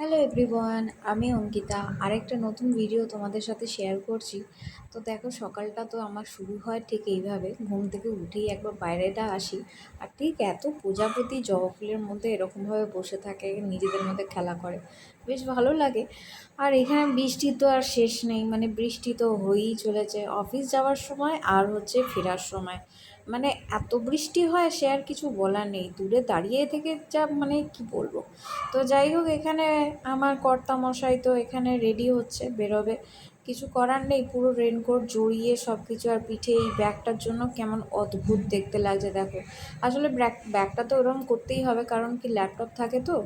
Hello everyone আমি অঙ্কিতা। আরেকটা নতুন ভিডিও তোমাদের সাথে শেয়ার করছি। তো দেখো, সকালটা তো আমার শুরু হয় ঠিক এইভাবে। ঘুম থেকে উঠেই একবার বাইরেটা আসি। আর ঠিক এত প্রজাপতি জবা ফুলের মধ্যে এরকমভাবে বসে থাকে, নিজেদের মধ্যে খেলা করে। বেশ ভালো লাগে। আর এখানে বৃষ্টি তো আর শেষ নেই মানে বৃষ্টি তো হয়েই চলেছে। অফিস যাওয়ার সময় আর হচ্ছে ফেরার সময়। মানে এত বৃষ্টি হয় সে আর কিছু বলার নেই। দূরে দাঁড়িয়ে থেকে যা মানে কি বলব? তো যাই হোক, এখানে আমার কর্তামশাই তো এখানে রেডি হচ্ছে, বেরোবে। কিছু করার নেই, পুরো রেনকোট জড়িয়ে সব কিছু আর পিঠে এই ব্যাগটার জন্য কেমন অদ্ভুত দেখতে লাগছে দেখো। আসলে ব্যাগ, ব্যাগটা তো ওরকম করতেই হবে কারণ কি ল্যাপটপ থাকে তো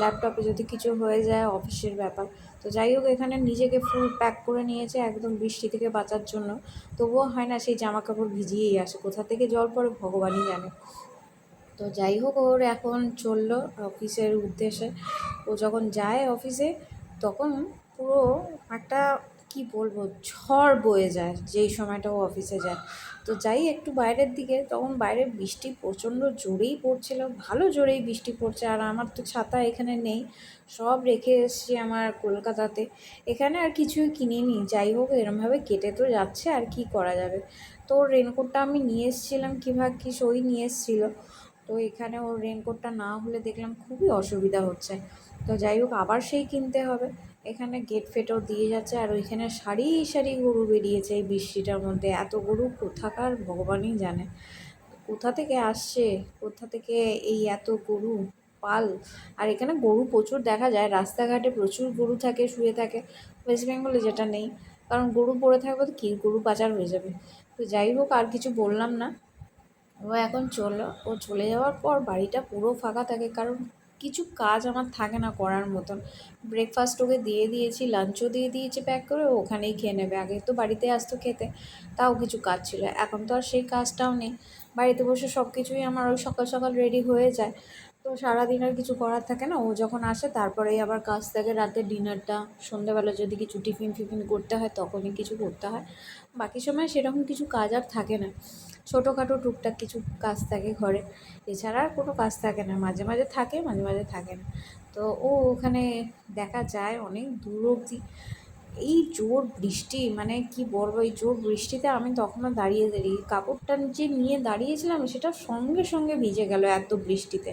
ল্যাপটপে যদি কিছু হয়ে যায় অফিসের ব্যাপার। তো যাই হোক, এখানে নিজেকে ফুল প্যাক করে নিয়েছে একদম বৃষ্টি থেকে বাঁচার জন্য। তবুও হয় না সেই জামা কাপড় ভিজিয়েই আসে, কোথা থেকে জল পড়ে ভগবানই জানে। তো যাই হোক, ওর এখন চলল অফিসের উদ্দেশ্যে। ও যখন যায় অফিসে তখন পুরো একটা কি বলব, ঝড় বয়ে যায়, যেই সময়টা ও অফিসে যায়। তো যাই একটু বাইরের দিকে, তখন বাইরে বৃষ্টি প্রচণ্ড জোরেই পড়ছিল, ভালো জোরেই বৃষ্টি পড়ছে, আর আমার তো ছাতা এখানে নেই। সব রেখে এসছি আমার কলকাতাতে। এখানে আর কিছুই কিনিনি, যাই হোক, এরমভাবে কেটে তো যাচ্ছে, আর কি করা যাবে? তো রেনকোটটা আমি নিয়ে এসেছিলাম, কী কি সই নিয়ে এসেছিল। তো এখানে ওর রেনকোটটা না হলে দেখলাম খুবই অসুবিধা হচ্ছে। তো যাই হোক, আবার সেই কিনতে হবে। এখানে গেট ফেটও দিয়ে যাচ্ছে আর ওইখানে সারি সারি গরু বেরিয়েছে এই বৃষ্টিটার মধ্যে। এত গরু কোথাকার ভগবানই জানে। কোথা থেকে আসছে? কোথা থেকে এই এত গরু পাল? আর এখানে গরু প্রচুর দেখা যায়, রাস্তাঘাটে প্রচুর গরু থাকে, শুয়ে থাকে। ওয়েস্ট বেঙ্গলে যেটা নেই। কারণ গরু পড়ে থাকবে তো কী গরু পাচার হয়ে যাবে? তো যাই হোক, আর কিছু বললাম না। ও এখন চলল ও চলে যাওয়ার পর বাড়িটা পুরো ফাঁকা থাকে। কারণ কিছু কাজ আমার থাকে না করার মতন। ব্রেকফাস্ট ওকে দিয়ে দিয়েছি লাঞ্চও দিয়ে দিয়েছি প্যাক করে ওখানেই খেয়ে নেবে। আগে তো বাড়িতে আসতো খেতে, তাও কিছু কাজ ছিল। এখন তো আর সেই কাজটাও নেই। বাড়িতে বসে সব কিছুই আমার ওই সকাল সকাল রেডি হয়ে যায়। তো সারাদিন আর কিছু করার থাকে না, ও যখন আসে তারপরেই আবার কাজ থাকে, রাতে ডিনারটা, সন্ধ্যাবেলা যদি কিছু টিফিন ফিফিন করতে হয় তখনই কিছু করতে হয়। বাকি সময় সেরকম কিছু কাজ আর থাকে না, ছোটোখাটো টুকটাক কিছু কাজ থাকে ঘরে। এছাড়া আর কোনো কাজ থাকে না, মাঝে মাঝে থাকে, মাঝে মাঝে থাকে না। তো ও ওখানে দেখা যায় অনেক দূর অবধি। এই জোর বৃষ্টি মানে কি বলব, এই জোর বৃষ্টিতে আমি তখনও দাঁড়িয়ে দাঁড়িয়ে কাপড়টা যে নিয়ে দাঁড়িয়েছিলাম সেটা সঙ্গে সঙ্গে ভিজে গেল এত বৃষ্টিতে।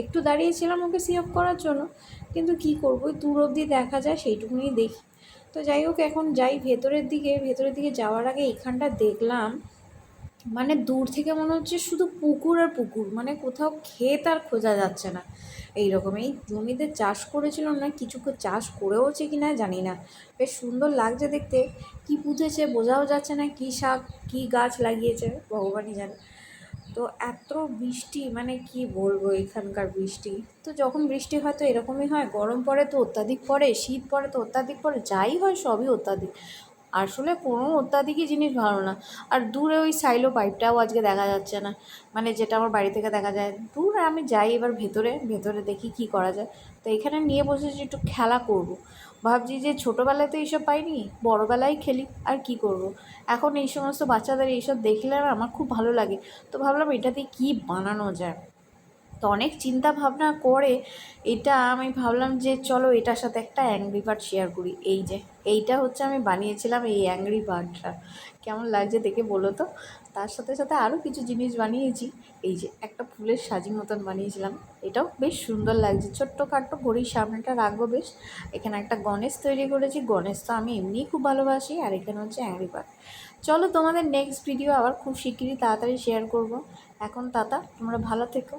একটু দাঁড়িয়েছিলাম ওকে সি অফ করার জন্য, কিন্তু কি করব দূর অবধি দেখা যায় সেইটুকুনি দেখি। তো যাই হোক, এখন যাই ভেতরের দিকে ভেতরের দিকে যাওয়ার আগে এখানটা দেখলাম মানে দূর থেকে মনে হচ্ছে শুধু পুকুর আর পুকুর মানে কোথাও ক্ষেত আর খোঁজা যাচ্ছে না। এই রকম এই জমিতে চাষ করেছিল না, কিছু চাষ করেওছে কি না জানি না। বেশ সুন্দর লাগছে দেখতে। কি পুঁতেছে বোঝাও যাচ্ছে না, কী শাক, কী গাছ লাগিয়েছে, ভগবানই জানে। তো এত বৃষ্টি মানে কি বলব এখানকার বৃষ্টি। তো যখন বৃষ্টি হয় তো এরকমই হয়, গরম পড়ে তো অত্যাধিক পড়ে, শীত পড়ে তো অত্যাধিক পড়ে, যাই হয় সবই অত্যাধিক। আসলে কোনো অত্যাধিকই জিনিস ভালো না। আর দূরে ওই সাইলো পাইপটাও আজকে দেখা যাচ্ছে না। মানে যেটা আমার বাড়ি থেকে দেখা যায়, দূরে আমি যাই এবার ভেতরে ভেতরে দেখি কি করা যায়। তো এখানে নিয়ে বসেছি একটু খেলা করব। ভাবছি যে ছোটোবেলায় তো এইসব পাইনি, বড়োবেলায় খেলি, আর কি করব। এখন এই সমস্ত বাচ্চাদের এইসব দেখলে আমার খুব ভালো লাগে। তো ভাবলাম এটাতে কি বানানো যায়? তো অনেক চিন্তা ভাবনা করে এটা আমি ভাবলাম যে চলো এটার সাথে একটা অ্যাংরি বার্ড শেয়ার করি। এই যে, এইটা হচ্ছে আমি বানিয়েছিলাম এই অ্যাংরি বার্ডটা কেমন লাগছে দেখে বলো তো? তার সাথে সাথে আরও কিছু জিনিস বানিয়েছি। এই যে, একটা ফুলের সাজি মতন বানিয়েছিলাম। এটাও বেশ সুন্দর লাগছে। ছোট্ট খাট্টো ঘড়ির সামনেটা রাখব বেশ। এখানে একটা গণেশ তৈরি করেছি। গণেশ তো আমি এমনিই খুব ভালোবাসি, আর এখানে হচ্ছে অ্যাংরি বার্ড চলো তোমাদের নেক্সট ভিডিও আবার খুব শিগগিরই তাড়াতাড়ি শেয়ার করব। এখন তাতা তোমরা ভালো থেকো।